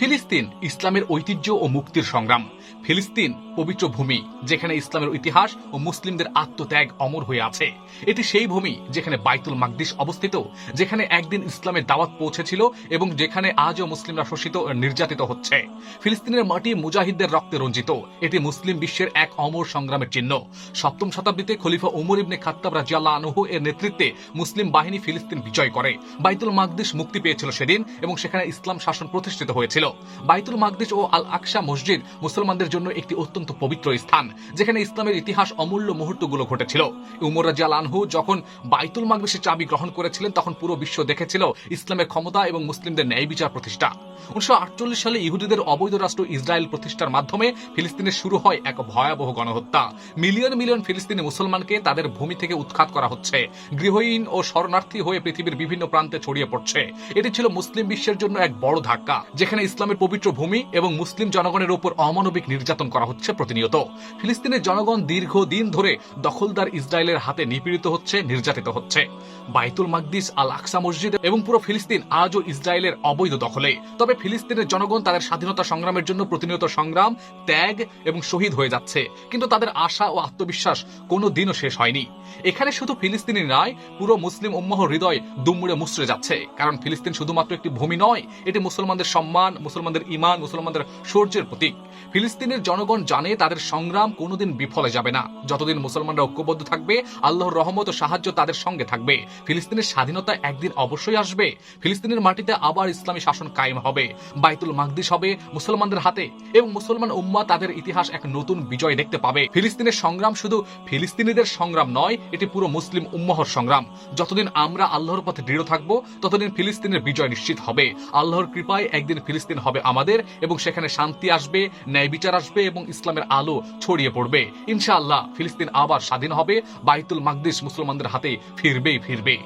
ফিলিস্তিন ইসলামের ঐতিহ্য ও মুক্তির সংগ্রাম। ফিলিস্তিন পবিত্র ভূমি, যেখানে ইসলামের ইতিহাস ও মুসলিমদের আত্মত্যাগ অমর হয়ে আছে। এটি সেই ভূমি যেখানে বাইতুল মাকদিস অবস্থিত, যেখানে একদিন ইসলামের দাওয়াত পৌঁছেছিল এবং যেখানে আজও মুসলিমরা শোষিত নির্যাতিত হচ্ছে। ফিলিস্তিনের মাটি মুজাহিদদের রক্তে রঞ্জিত, এটি মুসলিম বিশ্বের এক অমর সংগ্রামের চিহ্ন। সপ্তম শতাব্দীতে খলিফা উমর ইবনে খাত্তাব রাজিয়াল্লাহ আনহু এর নেতৃত্বে মুসলিম বাহিনী ফিলিস্তিন বিজয় করে। বাইতুল মাকদিস মুক্তি পেয়েছিল সেদিন এবং সেখানে ইসলাম শাসন প্রতিষ্ঠিত হয়েছিল। বাইতুল মাকদিস ও আল আকসা মসজিদ মুসলমানদের জন্য একটি অত্যন্ত পবিত্র স্থান, যেখানে ইসলামের ইতিহাস অমূল্য মুহূর্তগুলো ঘটেছিল। উমর রাজিয়াল আনহু যখন বাইতুল মাকদিসের চাবি গ্রহণ করেছিলেন, তখন পুরো বিশ্ব দেখেছিল ইসলামের ক্ষমতা এবং মুসলিমদের ন্যায় বিচার প্রতিষ্ঠা। উনিশশো সালে ইহুদিদের অবৈধ রাষ্ট্র ইসরায়েল প্রতিষ্ঠার মাধ্যমে ফিলিস্তিনে শুরু হয় এক ভয়াবহ গণহত্যা। মিলিয়ন মিলিয়ন ফিলিস্তিনি মুসলমানকে তাদের ভূমি থেকে উৎখাত করা হচ্ছে। গৃহহীন ও শরণার্থী হয়ে পৃথিবীর বিভিন্ন প্রান্তে ছড়িয়ে পড়ছে। এটি ছিল মুসলিম বিশ্বের জন্য এক বড় ধাক্কা, যেখানে ইসলামের পবিত্র ভূমি এবং মুসলিম জনগণের উপর অমানবিক নির্যাতন করা হচ্ছে প্রতিনিয়ত। ফিলিস্তিনের জনগণ দীর্ঘ দিন ধরে দখলদার ইসরায়েলের হাতে নিপীড়িত হচ্ছে, নির্যাতিত হচ্ছে। বাইতুল মাকদিস আল আকসা মসজিদ এবং পুরো ফিলিস্তিন আজও ইসরায়েলের অবৈধ দখলে। তবে ফিলিস্তিনের জনগণ তাদের স্বাধীনতা সংগ্রামের জন্য প্রতিনিয়ত সংগ্রাম, ত্যাগ এবং শহীদ হয়ে যাচ্ছে। কিন্তু তাদের আশা ও আত্মবিশ্বাস কোনো দিনও শেষ হয়নি। এখানে শুধু ফিলিস্তিনি নয়, পুরো মুসলিম উম্মাহ হৃদয় দুমড়ে মুচড়ে যাচ্ছে। কারণ ফিলিস্তিন শুধুমাত্র একটি ভূমি নয়, এটি মুসলমানদের সম্মান, মুসলমানদের ইমান মুসলমানদের শৌর্যের প্রতীক। ফিলিস্তিনের জনগণ জানে তাদের সংগ্রাম কোনোদিন বিফলে যাবে না। যতদিন মুসলমানরা ঐক্যবদ্ধ থাকবে, আল্লাহর রহমত ও সাহায্য তাদের সঙ্গে থাকবে। ফিলিস্তিনের স্বাধীনতা একদিন অবশ্যই আসবে। ফিলিস্তিনের মাটিতে আবার ইসলামী শাসন কায়েম হবে। বাইতুল মাকদিস হবে মুসলমানদের হাতে এবং মুসলমান উম্মা তাদের ইতিহাস এক নতুন বিজয় দেখতে পাবে। ফিলিস্তিনের সংগ্রাম শুধু ফিলিস্তিনিদের সংগ্রাম নয়, এটি পুরো মুসলিম উম্মাহর সংগ্রাম। যতদিন আমরা আল্লাহর পথে দৃঢ় থাকব, ততদিন ফিলিস্তিনের বিজয় নিশ্চিত হবে। আল্লাহর কৃপায় একদিন ফিলিস্তিন হবে আমাদের এবং সেখানে শান্তি আসবে ন্যায় বিচার আসবে এবং ইসলামের আলো ছড়িয়ে পড়বে। ইনশাআল্লাহ ফিলিস্তিন আবার স্বাধীন হবে, বাইতুল মাকদিস মুসলমানদের হাতে ফিরবেই ফিরবে।